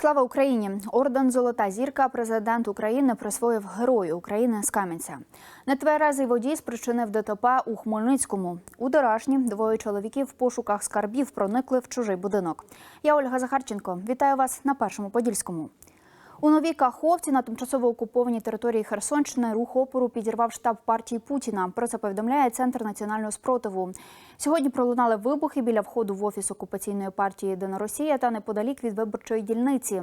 Слава Україні! Орден Золота зірка президент України присвоїв Герою України з Кам'янця. Нетверезий водій спричинив ДТП у Хмельницькому. У Дорашні двоє чоловіків в пошуках скарбів проникли в чужий будинок. Я Ольга Захарченко. Вітаю вас на першому подільському. У новій Каховці на тимчасово окупованій території Херсонщини рух опору підірвав штаб партії Путіна. Про це повідомляє центр національного спротиву. Сьогодні пролунали вибухи біля входу в офіс окупаційної партії Єдина Росія та неподалік від виборчої дільниці.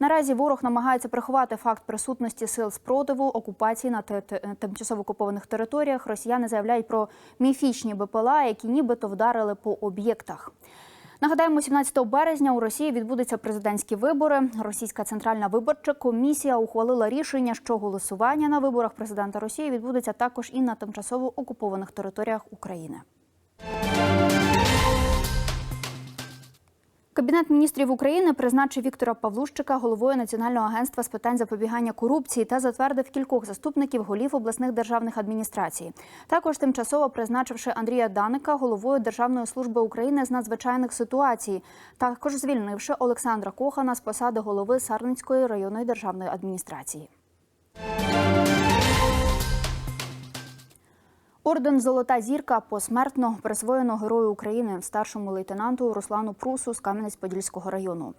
Наразі ворог намагається приховати факт присутності сил спротиву окупації на тимчасово окупованих територіях. Росіяни заявляють про міфічні БПЛА, які нібито вдарили по об'єктах. Нагадаємо, 17 березня у Росії відбудуться президентські вибори. Російська центральна виборча комісія ухвалила рішення, що голосування на виборах президента Росії відбудеться також і на тимчасово окупованих територіях України. Кабінет міністрів України призначив Віктора Павлущика головою Національного агентства з питань запобігання корупції та затвердив кількох заступників голів обласних державних адміністрацій. Також тимчасово призначивши Андрія Даника головою Державної служби України з надзвичайних ситуацій, також звільнивши Олександра Кохана з посади голови Сарницької районної державної адміністрації. Орден Золота зірка посмертно присвоєно Герою України старшому лейтенанту Руслану Прусу з Кам'янець-Подільського району.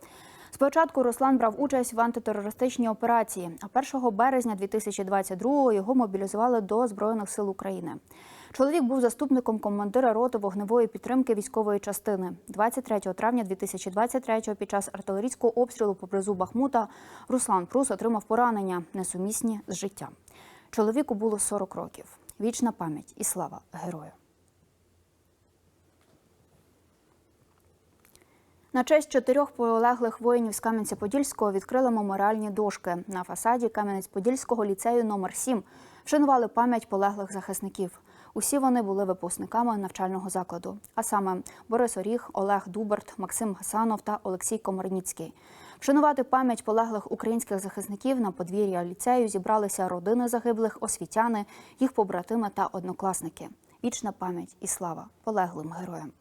Спочатку Руслан брав участь в антитерористичній операції, а 1 березня 2022-го його мобілізували до Збройних сил України. Чоловік був заступником командира роти вогневої підтримки військової частини. 23 травня 2023-го під час артилерійського обстрілу поблизу Бахмута Руслан Прус отримав поранення, несумісні з життям. Чоловіку було 40 років. Вічна пам'ять і слава герою. На честь чотирьох полеглих воїнів з Кам'янця-Подільського відкрили меморіальні дошки на фасаді Кам'янець-Подільського ліцею номер 7 Вшанували пам'ять полеглих захисників. Усі вони були випускниками навчального закладу, а саме Борис Оріх, Олег Дуберт, Максим Гасанов та Олексій Комарніцький. Вшанувати пам'ять полеглих українських захисників на подвір'я ліцею зібралися родини загиблих, освітяни, їх побратими та однокласники. Вічна пам'ять і слава полеглим героям.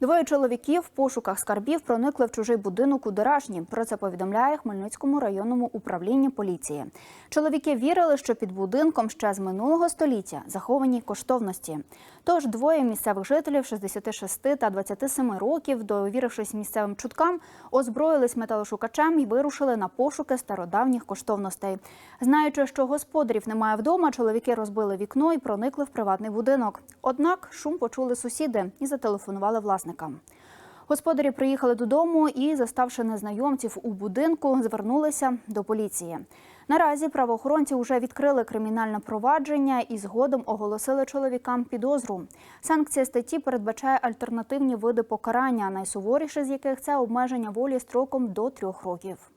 Двоє чоловіків в пошуках скарбів проникли в чужий будинок у Деражні. Про це повідомляє Хмельницькому районному управлінні поліції. Чоловіки вірили, що під будинком ще з минулого століття заховані коштовності. Тож двоє місцевих жителів 66 та 27 років, довірившись місцевим чуткам, озброїлись металошукачем і вирушили на пошуки стародавніх коштовностей. Знаючи, що господарів немає вдома, чоловіки розбили вікно і проникли в приватний будинок. Однак шум почули сусіди і зателефонували власникам. Господарі приїхали додому і, заставши незнайомців у будинку, звернулися до поліції. Наразі правоохоронці вже відкрили кримінальне провадження і згодом оголосили чоловікам підозру. Санкція статті передбачає альтернативні види покарання, найсуворіше з яких це обмеження волі строком до трьох років.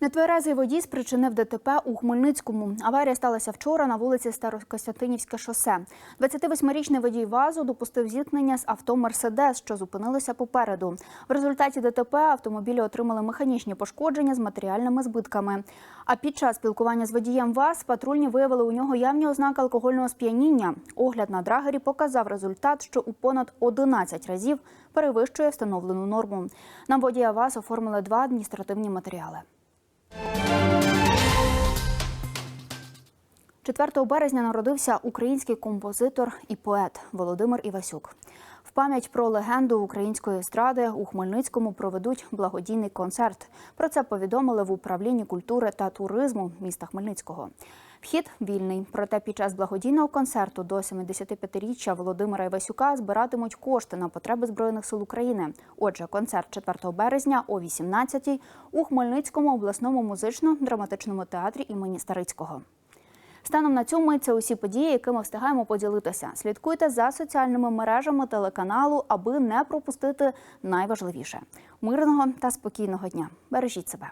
Нетверезий водій спричинив ДТП у Хмельницькому. Аварія сталася вчора на вулиці Старокостянтинівське шосе. 28-річний водій ВАЗу допустив зіткнення з авто Мерседес, що зупинилося попереду. В результаті ДТП автомобілі отримали механічні пошкодження з матеріальними збитками. А під час спілкування з водієм ВАЗ патрульні виявили у нього явні ознаки алкогольного сп'яніння. Огляд на драгері показав результат, що у понад 11 разів перевищує встановлену норму. На водія ВАЗ оформили два адміністративні матеріали. 4 березня народився український композитор і поет Володимир Івасюк. В пам'ять про легенду української естради у Хмельницькому проведуть благодійний концерт. Про це повідомили в управлінні культури та туризму міста Хмельницького. Вхід вільний. Проте під час благодійного концерту до 75-річчя Володимира Івасюка збиратимуть кошти на потреби Збройних сил України. Отже, концерт 4 березня о 18-й у Хмельницькому обласному музично-драматичному театрі імені Старицького. Станом на мить це усі події, якими встигаємо поділитися. Слідкуйте за соціальними мережами телеканалу, аби не пропустити найважливіше мирного та спокійного дня. Бережіть себе.